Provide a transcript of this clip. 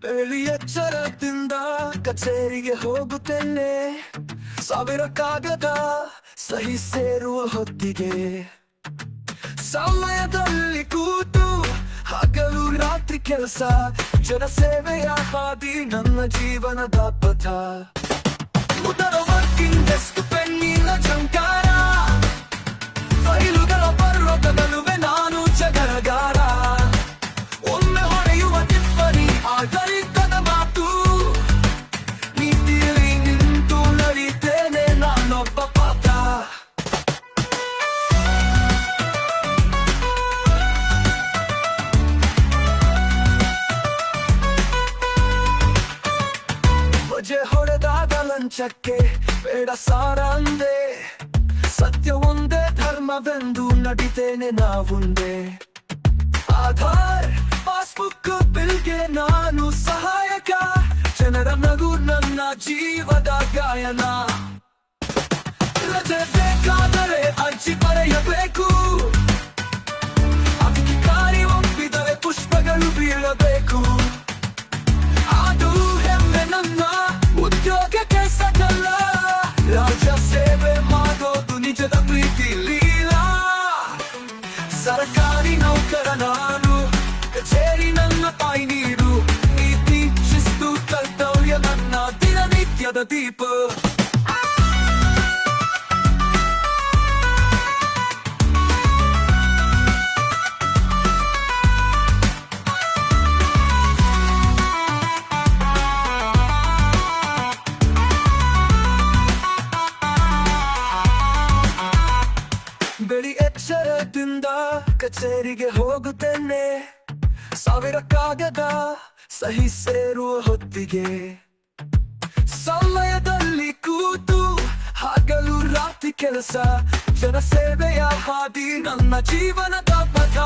ಬೆಳಿ ಎಚ್ಚರದಿಂದ ಕಚೇರಿಗೆ ಹೋಗುತ್ತೇನೆ. ಸಾವಿರ ಕಾಗದ ಸಹಿ ಸೇರುವ ಹೊತ್ತಿಗೆ. ಸಮಯದಲ್ಲಿ ಕೂತು ಹಗಲು ರಾತ್ರಿ ಕೆಲಸ, ಜನಸೇವೆಯ ಹಾದಿ, ನನ್ನ ಜೀವನದ ಪಥ. ಉದರ ವರ್ಕಿಂಗ್ ಡೆಸ್ಕ್ ಪೆನ್ನಿನ ಲಂಚಕ್ಕೆ ಬೇಡ ಸಾರ ಅಂದೆ ಸತ್ಯ ಒಂದೇ ಧರ್ಮವೆಂದು ನಡಿತೇನೆ ನಾವುಂದೆ. ಆಧಾರ್, ಪಾಸ್ಬುಕ್, ಬಿಲ್ಗೆ ನಾನು ಸಹಾಯಕ. ಜನರ ನಗು ನನ್ನ ಜೀವದ ಗಾಯನ. ರಜೆ ಬೇಕಾದರೆ ಅರ್ಜಿ ಬರೆಯಬೇಕು ನಾನು ಕಚೇರಿ ನನ್ನ ತಾಯಿ ನೀರು ನೀತಿ ಶಿಸ್ತು ಕರ್ತವ್ಯ ನನ್ನ ದಿನನಿತ್ಯದ ದೀಪ ಬೆಳಿ ಎಚ್ಚರದಿಂದ ಕಚೇರಿಗೆ ಹೋಗುತ್ತೇನೆ. ಸಾವಿರ ಕಾಗದ ಸಹಿ ಸೇರುವ ಹೊತ್ತಿಗೆ. ಸಮಯದಲ್ಲಿ ಕೂತು ಹಗಲು ರಾತ್ರಿ ಕೆಲಸ, ಜನಸೇವೆಯ ಹಾದಿ, ನನ್ನ ಜೀವನದ ಪಥ.